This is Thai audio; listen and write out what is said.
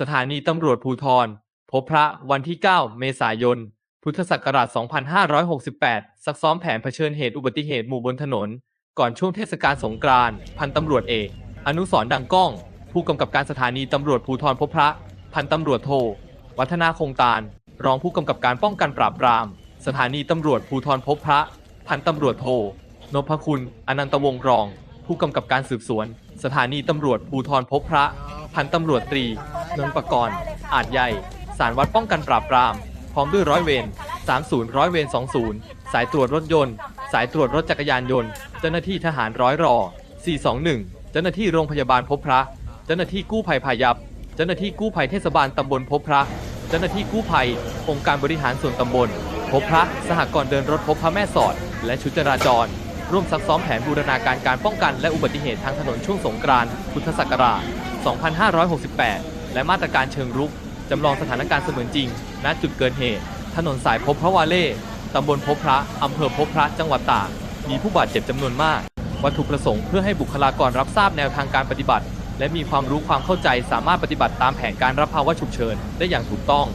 สถานีตำรวจภูธรพบพระวันที่ 9 เมษายน พุทธศักราช 2568 ซักซ้อมแผนเผชิญเหตุอุบัติเหตุหมู่บนถนน ก่อนช่วงเทศกาลสงกรานต์พันตำรวจเอก อนุสรดังก้อง ผู้กำกับการสถานีตำรวจภูธรพบพระ พันตำรวจโท วัฒนาคงตาล รองผู้กำกับการป้องกันปราบปราม สถานีตำรวจภูธรพบพระ พันตำรวจโท นพคุณ อนันตวงศ์รอง ผู้กำกับการสืบสวน สถานีตำรวจภูธรพบพระ พันตำรวจตรี นนท์ประกรณ์ อาจใหญ่ สารวัตรป้องกันปราบปราม พร้อมด้วยร้อยเวร30 ร้อยเวร20 สายตรวจรถยนต์ สายตรวจรถจักรยานยนต์ เจ้าหน้าที่ทหารร้อยรอ 421 เจ้าหน้าที่โรงพยาบาลพบพระ เจ้าหน้าที่กู้ภัยพายัพเจ้าหน้าที่กู้ภัยเทศบาลตำบลพบพระ เจ้าหน้าที่กู้ภัย องค์การบริหารส่วนตำบล พบพระ สหกรณ์เดินรถพบพระแม่สอด และชุดจราจร ร่วมซักซ้อมแผนบูรณาการการป้องกันและอุบัติเหตุทางถนนช่วงสงกรานต์พุทธศักราช 2568 และมาตรการเชิงรุกจำลองสถานการณ์เสมือนจริง ณ จุดเกิดเหตุ ถนนสายพบพระวาเล่ตำบลพบพระอำเภอพบพระ จังหวัดตาก มีผู้บาดเจ็บจำนวนมาก วัตถุประสงค์เพื่อให้บุคลากรรับทราบแนวทางการปฏิบัติ และมีความรู้ความเข้าใจสามารถปฏิบัติตามแผนการรับภาวะฉุกเฉินได้อย่างถูกต้อง